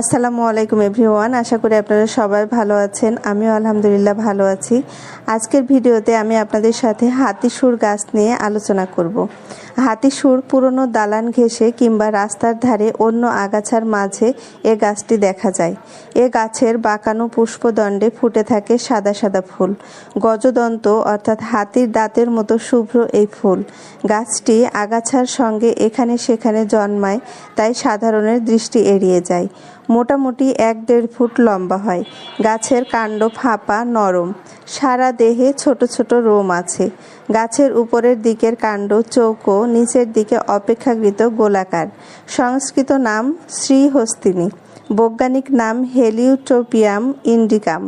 আসসালামু আলাইকুম এভরিওয়ান, আশা করি আপনারা সবাই ভালো আছেন। আমিও আলহামদুলিল্লাহ ভালো আছি। আজকের ভিডিওতে আমি আপনাদের সাথে হাতিসুর গাছ নিয়ে আলোচনা করব। হাতিসুর পুরনো দালান ঘেঁষে কিংবা রাস্তার ধারে অন্য আগাছার মাঝে এ গাছটি দেখা যায়। এ গাছের বাঁকানো পুষ্পদণ্ডে ফুটে থাকে সাদা সাদা ফুল। গজদন্ত অর্থাৎ হাতির দাঁতের মতো শুভ্র এই ফুল। গাছটি আগাছার সঙ্গে এখানে সেখানে জন্মায়, তাই সাধারণের দৃষ্টি এড়িয়ে যায়। মোটামুটি এক দেড় ফুট লম্বা হয়। গাছের কাণ্ড ফাঁপা, নরম। সারা দেহে ছোট ছোট রোম আছে। গাছের উপরের দিকের কাণ্ড চৌকো, নিচের দিকে অপেক্ষাকৃত গোলাকার। সংস্কৃত নাম শ্রীহস্তিনী। বৈজ্ঞানিক নাম হেলিউট্রোপিয়াম ইন্ডিকাম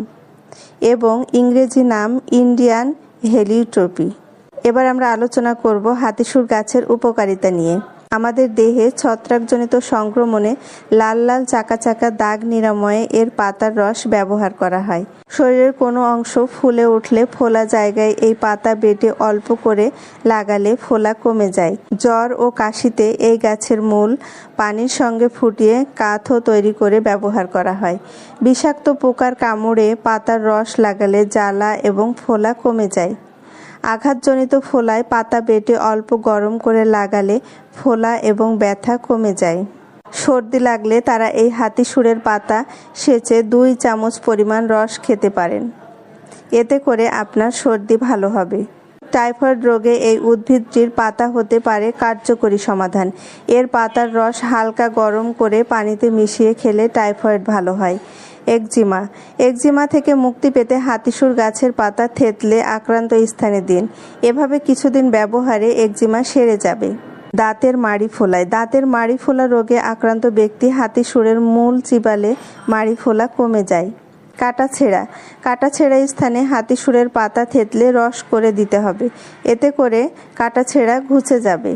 এবং ইংরেজি নাম ইন্ডিয়ান হেলিউট্রোপি এবার আমরা আলোচনা করব হাতিসুর গাছের উপকারিতা নিয়ে। আমাদের দেহে ছত্রাকজনিত সংক্রমণে লাল লাল চাকা চাকা দাগ নিরাময়ে এর পাতার রস ব্যবহার করা হয়। শরীরের কোনো অংশ ফুলে উঠলে ফোলা জায়গায় এই পাতা বেটে অল্প করে লাগালে ফোলা কমে যায়। জ্বর ও কাশিতে এই গাছের মূল পানির সঙ্গে ফুটিয়ে কাথও তৈরি করে ব্যবহার করা হয়। বিষাক্ত পোকার কামড়ে পাতার রস লাগালে জ্বালা এবং ফোলা কমে যায়। আঘাতজনিত ফোলায় পাতা বেটে অল্প গরম করে লাগালে ফোলা এবং ব্যথা কমে যায়। সর্দি লাগলে তারা এই হাতি সুরের পাতা সেচে দুই চামচ পরিমাণ রস খেতে পারেন। এতে করে আপনার সর্দি ভালো হবে। টাইফয়েড রোগে এই উদ্ভিদটির পাতা হতে পারে কার্যকরী সমাধান। এর পাতার রস হালকা গরম করে পানিতে মিশিয়ে খেলে টাইফয়েড ভালো হয়। একজিমা। একজিমা থেকে মুক্তি পেতে হাতিসুর গাছের পাতা থেতলে আক্রান্ত স্থানে দিন। এভাবে কিছুদিন ব্যবহারে একজিমা সেরে যাবে। দাঁতের মাড়ি ফোলায়। দাঁতের মাড়ি ফোলা রোগে আক্রান্ত ব্যক্তি হাতিসুরের মূল চিবালে মাড়ি ফোলা কমে যায়। কাটা ছেঁড়া। কাটা ছেঁড়া স্থানে হাতিসুরের পাতা থেতলে রস করে দিতে হবে। এতে করে কাটা ছেঁড়া ঘুচে যাবে।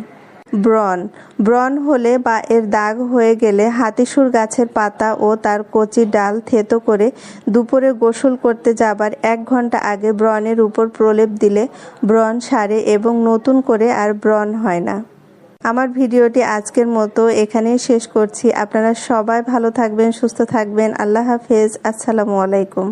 ব্রন ব্রন হলে বা এর দাগ হয়ে গেলে হাতিসুর গাছের পাতা ও তার কচি ডাল থেতো করে দুপুরে গোসল করতে যাবার এক ঘণ্টা আগে ব্রনের উপর প্রলেপ দিলে ব্রন সারে এবং নতুন করে আর ব্রন হয় না। আমার ভিডিওটি আজকের মতো এখানেই শেষ করছি। আপনারা সবাই ভালো থাকবেন, সুস্থ থাকবেন। আল্লাহ হাফেজ। আসসালামু আলাইকুম।